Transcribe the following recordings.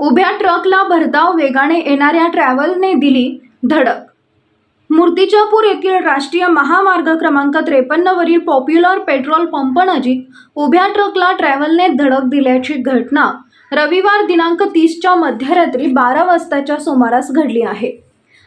उभ्या ट्रकला भरधाव वेगाने येणाऱ्या ट्रॅव्हलने दिली धडक. मूर्तिजापूर येथील राष्ट्रीय महामार्ग क्रमांक त्रेपन्नवरील पॉप्युलर पेट्रोल पंपनजीक उभ्या ट्रकला ट्रॅव्हलने धडक दिल्याची घटना रविवार दिनांक तीसच्या मध्यरात्री बारा वाजताच्या सुमारास घडली आहे.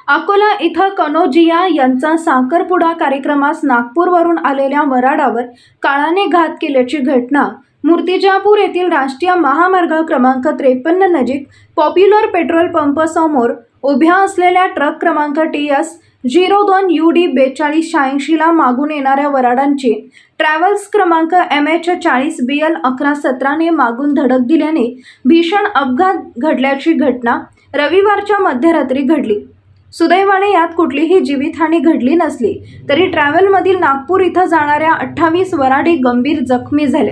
अकोला इथं कनोजिया यांचा साखरपुडा कार्यक्रमास नागपूरवरून आलेल्या वराडावर काळाने घात केल्याची घटना मूर्तिजापूर येथील राष्ट्रीय महामार्ग क्रमांक त्रेपन्न नजीक पॉप्युलर पेट्रोल पंप समोर उभ्या असलेल्या ट्रक क्रमांक टी एस झिरो दोन यू डी बेचाळीस शहाऐंशीला मागून येणाऱ्या वराडांची ट्रॅव्हल्स क्रमांक एम एच चाळीस बी एल अकरा सतराने मागून धडक दिल्याने भीषण अपघात घडल्याची घटना रविवारच्या मध्यरात्री घडली. सुदैवाने यात कुठलीही जीवितहानी घडली नसली तरी ट्रॅव्हलमधील नागपूर इथं जाणाऱ्या अठ्ठावीस वराडी गंभीर जखमी झाले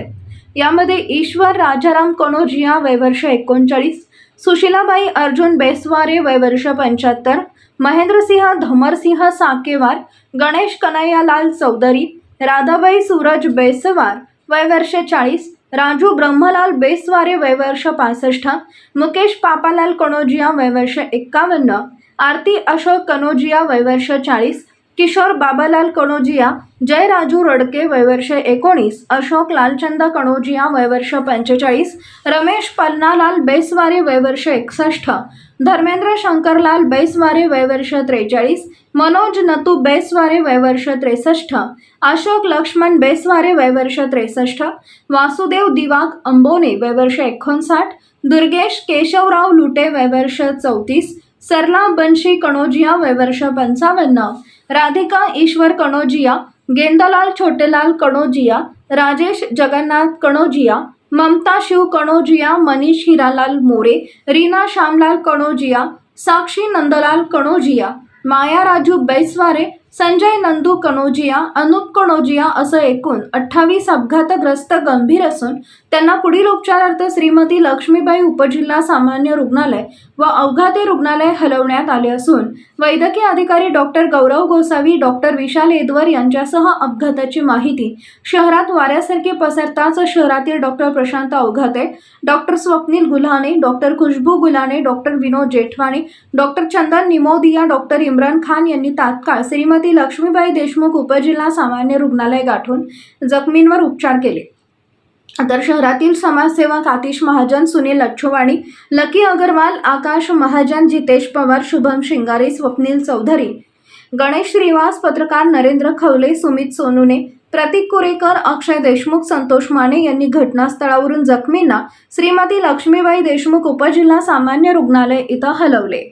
यामध्ये ईश्वर राजाराम कनोजिया वयवर्ष एकोणचाळीस सुशीलाबाई अर्जुन बेसवारे वयवर्ष पंच्याहत्तर महेंद्रसिंह धमरसिंह साकेवार गणेश कन्हैयालाल चौधरी राधाबाई सूरज बेसवार वयवर्ष चाळीस राजू ब्रह्मलाल बेसवारे वयवर्ष पासष्ट मुकेश पापालाल कणोजिया वयवर्ष एक्कावन्न आरती अशोक कनोजिया वयवर्ष चाळीस किशोर बाबालाल कणोजिया जय राजू रडके वयवर्ष एकोणीस अशोक लालचंद कणोजिया वयवर्ष पंचेचाळीस रमेश पन्नालाल बेसवारे वयवर्ष एकसष्ट धर्मेंद्र शंकरलाल बेसवारे वयवर्ष त्रेचाळीस मनोज नतू बेसवारे वयवर्ष त्रेसष्ट अशोक लक्ष्मण बेसवारे वयवर्ष त्रेसष्ट वासुदेव दिवाक अंबोने वयवर्ष एकोणसाठ दुर्गेश केशवराव लुटे वयवर्ष चौतीस सरला बंशी कणोजिया वयवर्ष पंचावन्न राधिका ईश्वर कणोजिया गेंदालाल छोटेलाल कणोजिया राजेश जगन्नाथ कणोजिया ममता शिव कणोजिया मनीष हिरालाल मोरे रीना श्यामलाल कणोजिया साक्षी नंदलाल कणोजिया माया राजू बैसवारे संजय नंदू कणोजिया अनुप कणोजिया असं एकूण अठ्ठावीस अपघातग्रस्त गंभीर असून त्यांना पुढील उपचारार्थ श्रीमती लक्ष्मीबाई उपजिल्हा सामान्य रुग्णालय व अवघाते रुग्णालय हलवण्यात आले असून वैद्यकीय अधिकारी डॉक्टर गौरव गोसावी डॉक्टर विशाल येदवर यांच्यासह अपघाताची माहिती शहरात वाऱ्यासारखी पसरताच शहरातील doctor Prashant Avghate doctor Swapnil Gulhane doctor Khushboo Gulhane doctor Vinod Jethwani doctor Chandan Nimodia doctor Imran Khan यांनी तात्काळ श्रीमती लक्ष्मीबाई देशमुख उपजिल्हा सामान्य रुग्णालय गाठून जखमींवर उपचार केले. तर शहरातील समाजसेवक आतिश महाजन सुनील लच्छवाणी लकी अगरवाल आकाश महाजन जितेश पवार शुभम शिंगारे स्वप्नील चौधरी गणेश श्रीवास पत्रकार नरेंद्र खवले सुमित सोनूने प्रतीक कुरेकर अक्षय देशमुख संतोष माने यांनी घटनास्थळावरून जखमींना श्रीमती लक्ष्मीबाई देशमुख उपजिल्हा सामान्य रुग्णालय इथं हलवले.